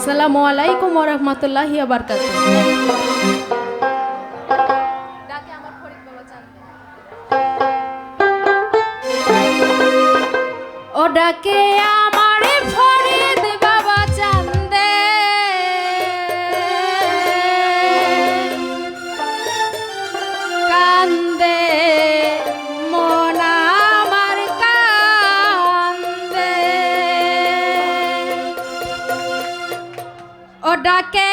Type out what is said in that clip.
আসসালামু আলাইকুম ওরহমতুল্লাহি বারকাত ও ডাকে আমার ডাকে